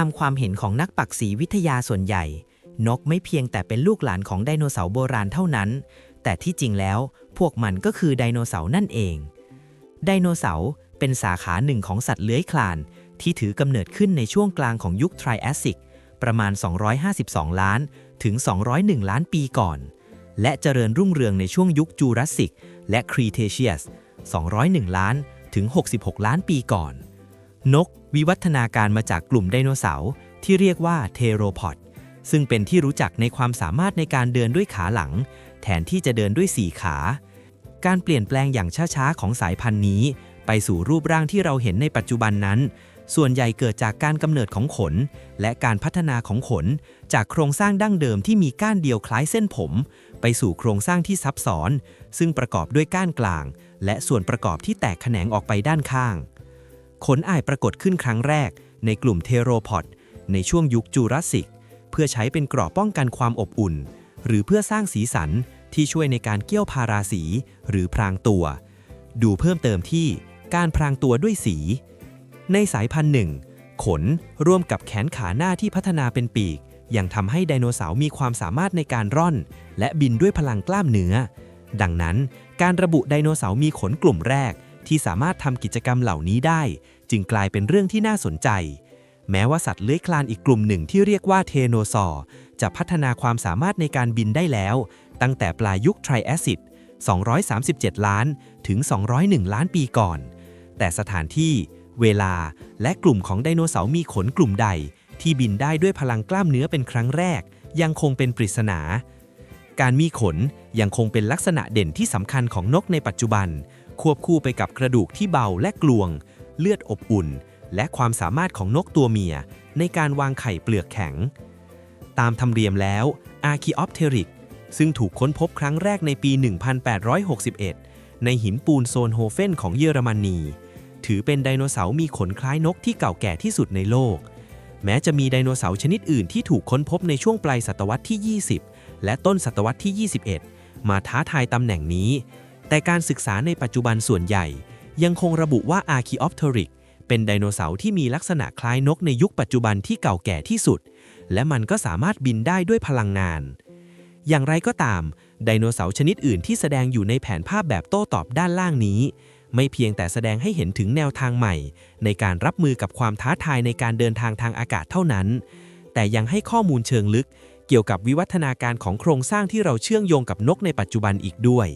ามความเห็นของนักปักษีวิทยาส่วนใหญ่ นกไม่เพียงแต่เป็นลูกหลานของไดโนเสาร์โบราณเท่านั้น แต่ที่จริงแล้วพวกมันก็คือไดโนเสาร์นั่นเอง ไดโนเสาร์เป็นสาขาหนึ่งของสัตว์เลื้อยคลาน ที่ถือกำเนิดขึ้นในช่วงกลางของยุคไทรแอสซิกประมาณ 252 ล้านถึง 201 ล้านปีก่อน และเจริญรุ่งเรืองในช่วงยุคจูราสสิกและครีเทเชียส 201 ล้านถึง 66 ล้านปีก่อน นกวิวัฒนาการมาจากกลุ่มไดโนเสาร์ที่เรียกว่าเทโรพอดซึ่งเป็นที่รู้จักในความสามารถในการเดินด้วยขาหลัง แทนที่จะเดินด้วยสี่ขา การเปลี่ยนแปลงอย่างช้าๆของสายพันธุ์นี้ ไปสู่รูปร่างที่เราเห็นในปัจจุบันนั้น ส่วนใหญ่เกิดจากการกำเนิดของขน และการพัฒนาของขน จากโครงสร้างดั้งเดิมที่มีก้านเดียวคล้ายเส้นผม ไปสู่โครงสร้างที่ซับซ้อน ซึ่งประกอบด้วยก้านกลาง และส่วนประกอบที่แตกแขนงออกไปด้านข้าง ขนอายปรากฏขึ้นครั้งแรก ในกลุ่มเทโรพอดในช่วงยุคจูราสสิก เพื่อใช้เป็นกราะป้องกันความอบอุ่น หรือเพื่อสร้างสีสันที่ช่วยในการเกี่ยวพาราสี หรือพรางตัว ดูเพิ่มเติมที่การพรางตัวด้วยสี ในสายพันธุ์หนึ่งขนร่วมกับแขนขาหน้าที่พัฒนาเป็นปีก ยังทำให้ไดโนเสาร์มีความสามารถในการร่อน และบินด้วยพลังกล้ามเนื้อ ดังนั้น การระบุไดโนเสาร์มีขนกลุ่มแรก ที่สามารถทำกิจกรรมเหล่านี้ได้ จึงกลายเป็นเรื่องที่น่าสนใจ แม้ว่าสัตว์เลื้อยคลานอีกกลุ่มหนึ่งที่เรียกว่าเทโนซอร์จะพัฒนาความสามารถในการบินได้แล้ว ตั้งแต่ปลายยุคไทรแอสซิด237 ล้านถึง 201 ล้านปีก่อน แต่สถานที่ เวลา และกลุ่มของไดโนเสาร์มีขนกลุ่มใด ที่บินได้ด้วยพลังกล้ามเนื้อเป็นครั้งแรก ยังคงเป็นปริศนา การมีขนยังคงเป็นลักษณะเด่นที่สำคัญของนกในปัจจุบัน ควบคู่ไปกับกระดูกที่เบาและกลวง เลือดอบอุ่น และความสามารถของนกตัวเมีย ในการวางไข่เปลือกแข็ง ตามธรรมเนียมแล้ว อาร์คิออปเทริก ซึ่งถูกค้นพบครั้งแรกในปี 1861 ในหินปูนโซนโฮเฟนของเยอรมนี ถือเป็นไดโนเสาร์มีขนคล้ายนกที่เก่าแก่ที่สุดในโลก แม้จะมีไดโนเสาร์ชนิดอื่นที่ถูกค้นพบในช่วงปลายศตวรรษที่ 20 และต้นศตวรรษที่ 21 มาท้าทายตำแหน่งนี้ แต่การศึกษาในปัจจุบันส่วนใหญ่ ยังคงระบุว่าอาร์คิออปเทริกเป็นไดโนเสาร์ที่มีลักษณะคล้ายนกในยุคปัจจุบันที่เก่าแก่ที่สุด และมันก็สามารถบินได้ด้วยพลังงาน อย่างไรก็ตาม ไดโนเสาร์ชนิดอื่นที่แสดงอยู่ในแผนภาพแบบโต้ตอบด้านล่างนี้ ไม่เพียงแต่แสดงให้เห็นถึงแนวทางใหม่ ในการรับมือกับความท้าทายในการเดินทางทางอากาศเท่านั้น แต่ยังให้ข้อมูลเชิงลึก เกี่ยวกับวิวัฒนาการของโครงสร้างที่เราเชื่อมโยงกับนกในปัจจุบันอีกด้วย